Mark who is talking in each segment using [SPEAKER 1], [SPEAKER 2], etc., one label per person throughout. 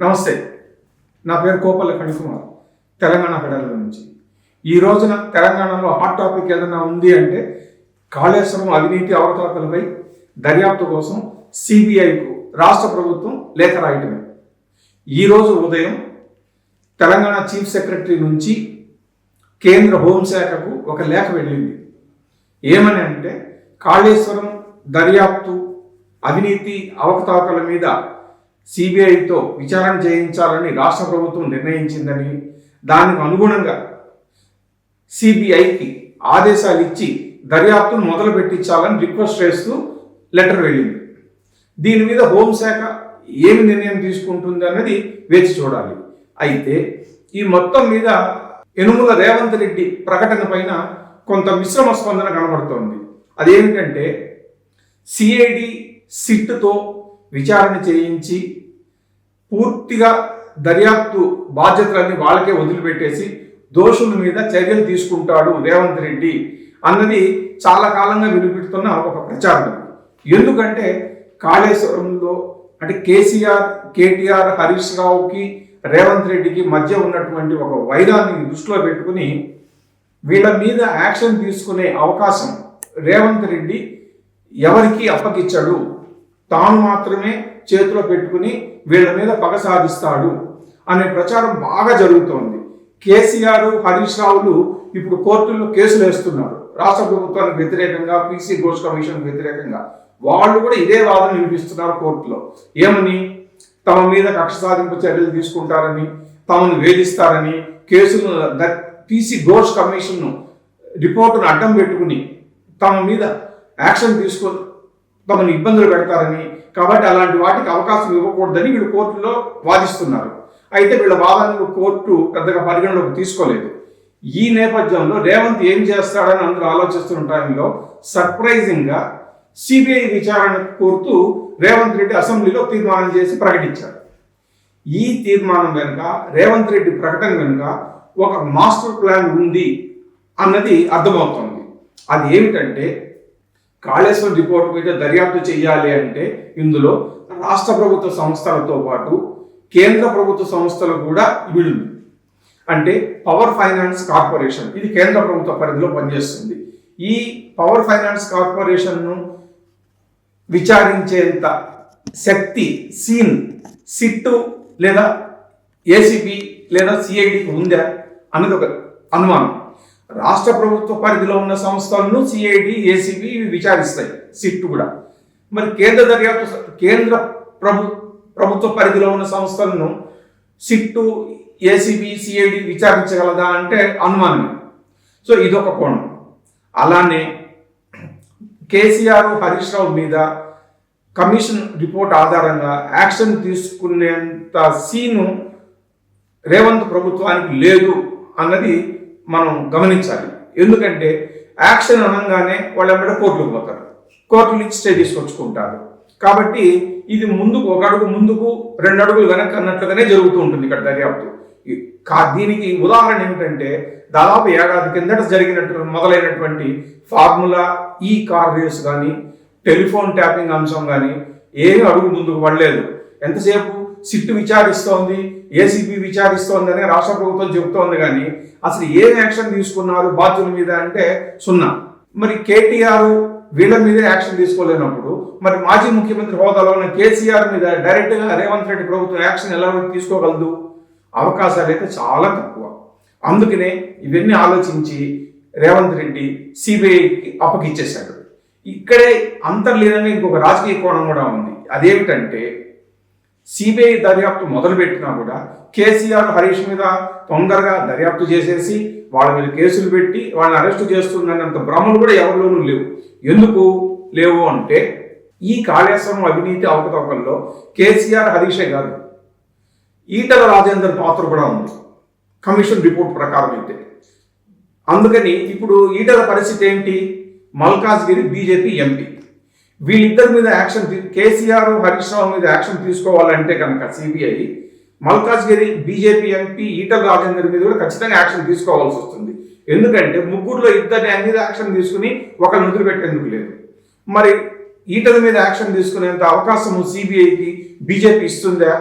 [SPEAKER 1] నమస్తే. నా పేరు కోపల్లి ఫణికుమార్ తెలంగాణ ఫెడరల్ నుంచి. ఈ రోజున తెలంగాణలో హాట్ టాపిక్ ఏదైనా ఉంది అంటే కాళేశ్వరం అవినీతి అవకతవకలపై దర్యాప్తు కోసం సిబిఐకు రాష్ట్ర ప్రభుత్వం లేఖ రాయటమే. ఈరోజు ఉదయం తెలంగాణ చీఫ్ సెక్రటరీ నుంచి కేంద్ర హోంశాఖకు ఒక లేఖ వెళ్ళింది. ఏమని అంటే కాళేశ్వరం దర్యాప్తు అవినీతి అవకతవకల మీద సిబిఐతో విచారణ చేయించాలని రాష్ట్ర ప్రభుత్వం నిర్ణయించిందని దానికి అనుగుణంగా సిబిఐకి ఆదేశాలు ఇచ్చి దర్యాప్తును మొదలు పెట్టించాలని రిక్వెస్ట్ చేస్తూ లెటర్ వెళ్ళింది. దీని మీద హోంశాఖ ఏమి నిర్ణయం తీసుకుంటుంది అన్నది వేచి చూడాలి. అయితే ఈ మొత్తం మీద యనుమల రేవంత్ రెడ్డి ప్రకటన పైన కొంత మిశ్రమ స్పందన కనబడుతోంది. అదేమిటంటే సిఐడి సిట్తో విచారణ చేయించి పూర్తిగా దర్యాప్తు బాధ్యతలన్నీ వాళ్ళకే వదిలిపెట్టేసి దోషుల మీద చర్యలు తీసుకుంటాడు రేవంత్ రెడ్డి అన్నది చాలా కాలంగా వినిపిస్తున్న ఒక ప్రచారం. ఎందుకంటే కాళేశ్వరంలో అంటే కేసీఆర్ కేటీఆర్ హరీష్ రావుకి రేవంత్ రెడ్డికి మధ్య ఉన్నటువంటి ఒక వైరాన్ని దృష్టిలో పెట్టుకుని వీళ్ళ మీద యాక్షన్ తీసుకునే అవకాశం రేవంత్ రెడ్డి ఎవరికి అప్పగిచ్చాడు. తాను మాత్రమే చేతిలో పెట్టుకుని వీళ్ళ మీద పగ సాధిస్తాడు అనే ప్రచారం బాగా జరుగుతోంది. కేసీఆర్ హరీష్ రావులు ఇప్పుడు కోర్టుల్లో కేసులు వేస్తున్నారు. రాష్ట్ర ప్రభుత్వానికి వ్యతిరేకంగా పీసీ ఘోష్ కమిషన్ వ్యతిరేకంగా వాళ్ళు కూడా ఇదే వాదన వినిపిస్తున్నారు కోర్టులో. ఏమని? తమ మీద కక్ష సాధింపు చర్యలు తీసుకుంటారని తమను వేధిస్తారని కేసును పీసీ ఘోష్ కమిషన్ రిపోర్టును అడ్డం పెట్టుకుని తమ మీద యాక్షన్ తీసుకొని తమను ఇబ్బందులు పెడతారని కాబట్టి అలాంటి వాటికి అవకాశం ఇవ్వకూడదని వీళ్ళు కోర్టులో వాదిస్తున్నారు. అయితే వీళ్ళ వాదనలు కోర్టు పెద్దగా పరిగణలోకి తీసుకోలేదు. ఈ నేపథ్యంలో రేవంత్ ఏం చేస్తాడని అందరూ ఆలోచిస్తున్న టైంలో సర్ప్రైజింగ్గా సిబిఐ విచారణ కోరుతూ రేవంత్ రెడ్డి అసెంబ్లీలో తీర్మానం చేసి ప్రకటించారు. ఈ తీర్మానం వెనుక రేవంత్ రెడ్డి ప్రకటన వెనుక ఒక మాస్టర్ ప్లాన్ ఉంది అన్నది అర్థమవుతుంది. అది ఏమిటంటే కాళేశ్వరం రిపోర్ట్ మీద దర్యాప్తు చేయాలి అంటే ఇందులో రాష్ట్ర ప్రభుత్వ సంస్థలతో పాటు కేంద్ర ప్రభుత్వ సంస్థలు కూడా విడుంది. అంటే పవర్ ఫైనాన్స్ కార్పొరేషన్ ఇది కేంద్ర ప్రభుత్వ పరిధిలో పనిచేస్తుంది. ఈ పవర్ ఫైనాన్స్ కార్పొరేషన్ను విచారించేంత శక్తి సీన్ సిట్టు లేదా ఏసీబీ లేదా సిఐడికి ఉందా అన్నది ఒక అనుమానం. రాష్ట్ర ప్రభుత్వ పరిధిలో ఉన్న సంస్థలను సిఐడి ఏసీబీ ఇవి విచారిస్తాయి. సిట్ కూడా. మరి కేంద్ర దర్యాప్తు కేంద్ర ప్రభు ప్రభుత్వ పరిధిలో ఉన్న సంస్థలను సిట్టు ఏసీబీ సిఐడి విచారించగలదా అంటే అనుమానమే. సో ఇదొక కోణం. అలానే కేసీఆర్ హరీష్ రావు మీద కమిషన్ రిపోర్ట్ ఆధారంగా యాక్షన్ తీసుకునేంత సీను రేవంత్ ప్రభుత్వానికి లేదు అన్నది మనం గమనించాలి. ఎందుకంటే యాక్షన్ అనగానే వాళ్ళు ఎక్కడ కోర్టులకు పోతారు. కోర్టు నుంచి స్టే తీసుకొచ్చుకుంటారు. కాబట్టి ఇది ముందుకు ఒక అడుగు ముందుకు రెండు అడుగులు వెనక్కి అన్నట్లుగానే జరుగుతూ ఉంటుంది ఇక్కడ దర్యాప్తు. కా- దీనికి ఉదాహరణ ఏమిటంటే దాదాపు ఏడాది కిందట జరిగినట్టు మొదలైనటువంటి ఫార్ములా ఈ కార్ రేస్ కానీ టెలిఫోన్ ట్యాపింగ్ అంశం కానీ ఏమి అడుగు ముందుకు పడలేదు. ఎంతసేపు సిట్టు విచారిస్తోంది ఏసీబీ విచారిస్తోంది అని రాష్ట్ర ప్రభుత్వం చెబుతోంది కానీ అసలు ఏం యాక్షన్ తీసుకున్నారు బాధ్యుల మీద అంటే సున్నా. మరి కేటీఆర్ వీళ్ళ మీద యాక్షన్ తీసుకోలేనప్పుడు మరి మాజీ ముఖ్యమంత్రి హోదాలో ఉన్న కేసీఆర్ మీద డైరెక్ట్గా రేవంత్ రెడ్డి ప్రభుత్వం యాక్షన్ ఎలా తీసుకోగలదు? అవకాశాలు అయితే చాలా తక్కువ. అందుకనే ఇవన్నీ ఆలోచించి రేవంత్ రెడ్డి సిబిఐకి అప్పగిచ్చేశాడు. ఇక్కడే అంతర్లీనంగా ఇంకొక రాజకీయ కోణం కూడా ఉంది. అదేమిటంటే సిబిఐ దర్యాప్తు మొదలుపెట్టినా కూడా కేసీఆర్ హరీష్ మీద తొందరగా దర్యాప్తు చేసేసి వాళ్ళ మీద కేసులు పెట్టి వాళ్ళని అరెస్ట్ చేస్తుందన్నంత భ్రమలు కూడా ఎవరిలోనూ లేవు. ఎందుకు లేవు అంటే ఈ కాళేశ్వరం అవినీతి అవకతవకల్లో కేసీఆర్ హరీషే కాదు ఈటల రాజేందర్ పాత్ర కూడా ఉంది కమిషన్ రిపోర్ట్ ప్రకారం అయితే. అందుకని ఇప్పుడు ఈటల పరిస్థితి ఏంటి? Malkajgiri BJP MP. వీళ్ళిద్దరి మీద యాక్షన్ కేసీఆర్ హరీష్ రావు మీద యాక్షన్ తీసుకోవాలంటే కనుక CBI Malkajgiri BJP MP Etela Rajender మీద కూడా ఖచ్చితంగా యాక్షన్ తీసుకోవాల్సి వస్తుంది. ఎందుకంటే ముగ్గురులో ఇద్దరిని అన్ని మీద యాక్షన్ తీసుకుని ఒకరిని వదిలిపెట్టేందుకు లేదు. మరి ఈటల మీద యాక్షన్ తీసుకునేంత అవకాశము సిబిఐకి బీజేపీ ఇస్తుందా?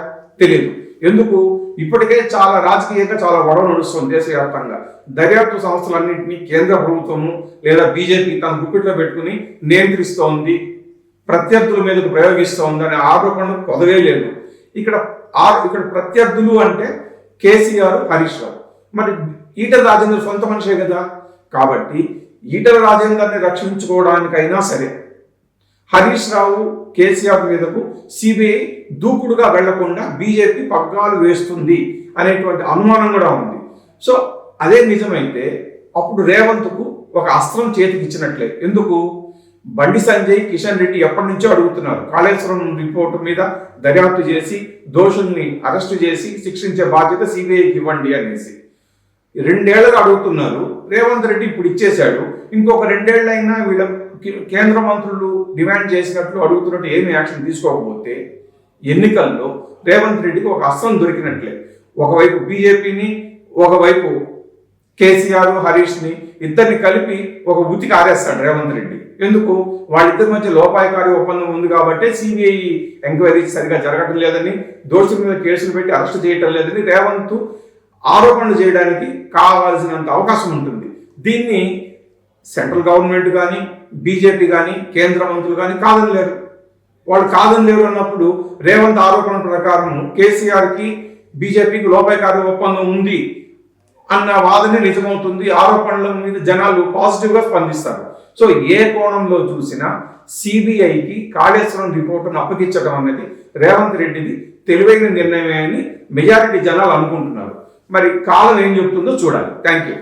[SPEAKER 1] తెలియదు ఎందుకు? ఇప్పటికే చాలా రాజకీయంగా చాలా గొడవ నడుస్తుంది దేశవ్యాప్తంగా దర్యాప్తు సంస్థలన్నింటినీ కేంద్ర ప్రభుత్వము లేదా బీజేపీ తన గుప్పిట్లో పెట్టుకుని నియంత్రిస్తోంది. ప్రత్యర్థుల మీదకు ప్రయోగిస్తోంది అనే ఆరోపణ కొదవే లేదు ఇక్కడ ఇక్కడ ప్రత్యర్థులు అంటే కేసీఆర్ హరీష్ రావు. మరి ఈటల రాజేందర్ సొంత మనిషే కదా? కాబట్టి ఈటల రాజేందర్ని రక్షించుకోవడానికైనా సరే హరీష్ రావు కేసీఆర్ మీదకు సిబిఐ దూకుడుగా వెళ్ళకుండా బీజేపీ పగ్గాలు వేస్తుంది అనేటువంటి అనుమానం కూడా ఉంది. సో అదే నిజమైతే అప్పుడు రేవంత్కు ఒక అస్త్రం చేతికిచ్చినట్లే. ఎందుకు? బండి సంజయ్ కిషన్ రెడ్డి ఎప్పటి నుంచో అడుగుతున్నారు. కాళేశ్వరం రిపోర్టు మీద దర్యాప్తు చేసి దోషుల్ని అరెస్టు చేసి శిక్షించే బాధ్యత సిబిఐకి ఇవ్వండి అనేసి. రెండేళ్ళుగా అడుగుతున్నారు. రేవంత్ రెడ్డి ఇప్పుడు ఇచ్చేశాడు. ఇంకొక రెండేళ్ళైనా వీళ్ళ కేంద్ర మంత్రులు డిమాండ్ చేసినట్లు అడుగుతున్నట్టు ఏమి యాక్షన్ తీసుకోకపోతే ఎన్నికల్లో రేవంత్ రెడ్డికి ఒక అస్త్రం దొరికినట్లే. ఒకవైపు బీజేపీని ఒకవైపు కేసీఆర్ హరీష్ని ఇద్దరిని కలిపి ఒక ఉతికి ఆరేస్తాడు రేవంత్ రెడ్డి. ఎందుకు? వాళ్ళిద్దరి మధ్య లోపాయకారి ఒప్పందం ఉంది కాబట్టి సిబిఐ ఎంక్వైరీ సరిగా జరగటం లేదని దోషుల మీద కేసులు పెట్టి అరెస్ట్ చేయటం లేదని రేవంత్ ఆరోపణలు చేయడానికి కావాల్సినంత అవకాశం ఉంటుంది. దీన్ని సెంట్రల్ గవర్నమెంట్ కానీ బీజేపీ కానీ కేంద్ర మంత్రులు కానీ కాదని లేరు. వాళ్ళు కాదని లేరు అన్నప్పుడు రేవంత్ ఆరోపణ ప్రకారం కేసీఆర్కి బీజేపీకి లోపాయకారి ఒప్పందం ఉంది. అన్న వాదనే నిజమవుతుంది. ఆరోపణల మీద జనాలు పాజిటివ్గా స్పందిస్తారు. సో ఏ కోణంలో చూసినా సిబిఐకి కాళేశ్వరం రిపోర్టును అప్పగించడం అనేది రేవంత్ రెడ్డిది తెలివైన నిర్ణయమే అని మెజారిటీ జనాలు అనుకుంటున్నారు. మరి కాలం ఏం చెప్తుందో చూడాలి. Thank you